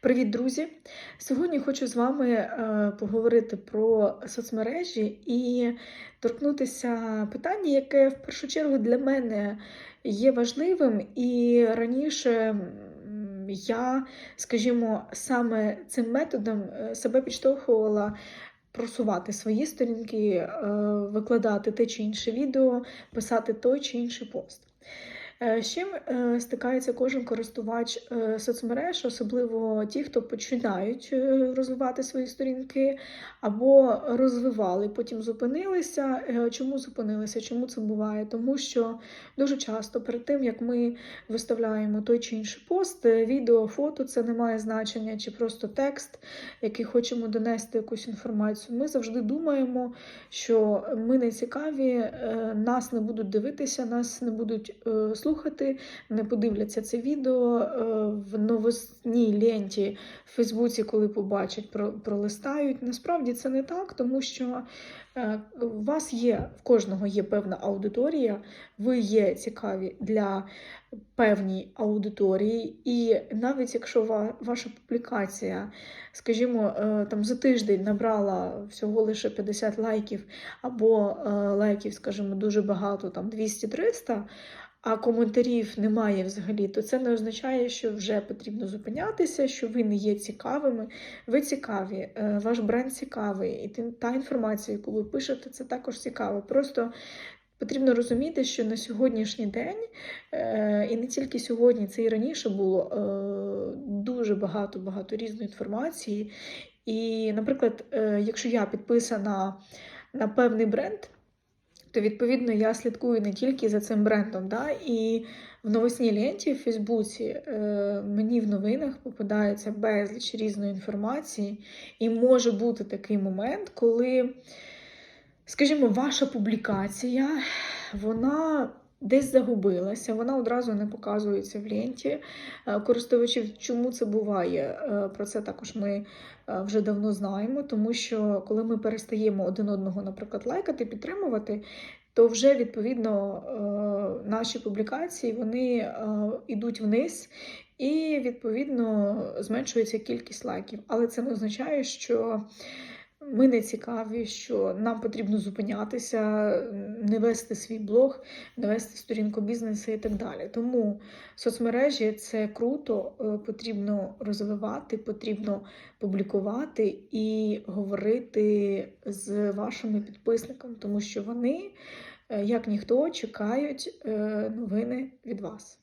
Привіт, друзі! Сьогодні хочу з вами е, поговорити про соцмережі і торкнутися питання, яке в першу чергу для мене є важливим, і раніше я, скажімо, саме цим методом е, себе підштовхувала. Просувати свої сторінки, е, викладати те чи інше відео, писати той чи інший пост. Е, З чим е, стикається кожен користувач е, соцмереж, особливо ті, хто починають розвивати свої сторінки або розвивали, потім зупинилися. Чому зупинилися? Чому це буває? Тому що дуже часто перед тим, як ми виставляємо той чи інший пост, відео, фото, це не має значення, чи просто текст, який хочемо донести якусь інформацію. Ми завжди думаємо, що ми не цікаві, нас не будуть дивитися, нас не будуть е, слухати, не подивляться це відео е, в новосній ленті в Фейсбуці, коли побачать, про- пролистають. Насправді це не так, тому що е, у вас є, в кожного є певна аудиторія, ви є цікаві для певній аудиторії, і навіть якщо ваша публікація, скажімо, е, там за тиждень набрала всього лише 50 лайків, або лайків, скажімо, дуже багато, там 200-300, а коментарів немає взагалі, то це не означає, що вже потрібно зупинятися, що ви не є цікавими. Ви цікаві, е, ваш бренд цікавий, і та інформація, яку ви пишете, це також цікаво. Просто потрібно розуміти, що на сьогоднішній день, е, і не тільки сьогодні, це і раніше було е, дуже багато багато різної інформації. І, наприклад, якщо я підписана на певний бренд, то відповідно я слідкую не тільки за цим брендом. Да? І в новосній ленті в Фейсбуці е, мені в новинах попадається безліч різної інформації, і може бути такий момент, коли, скажімо, ваша публікація, вона. Десь загубилася, вона одразу не показується в ленті е, користувачів. Чому це буває? Е, Про це також ми е, вже давно знаємо, тому що коли ми перестаємо один одного, наприклад, лайкати, підтримувати, то вже відповідно наші публікації вони йдуть вниз, і відповідно зменшується кількість лайків. Але це не означає, що ми не цікаві, що нам потрібно зупинятися, не вести свій блог, не вести сторінку бізнесу і так далі. Тому соцмережі це круто, е, потрібно розвивати, потрібно публікувати і говорити з вашими підписниками, тому що вони, е, як ніхто, чекають е, новини від вас.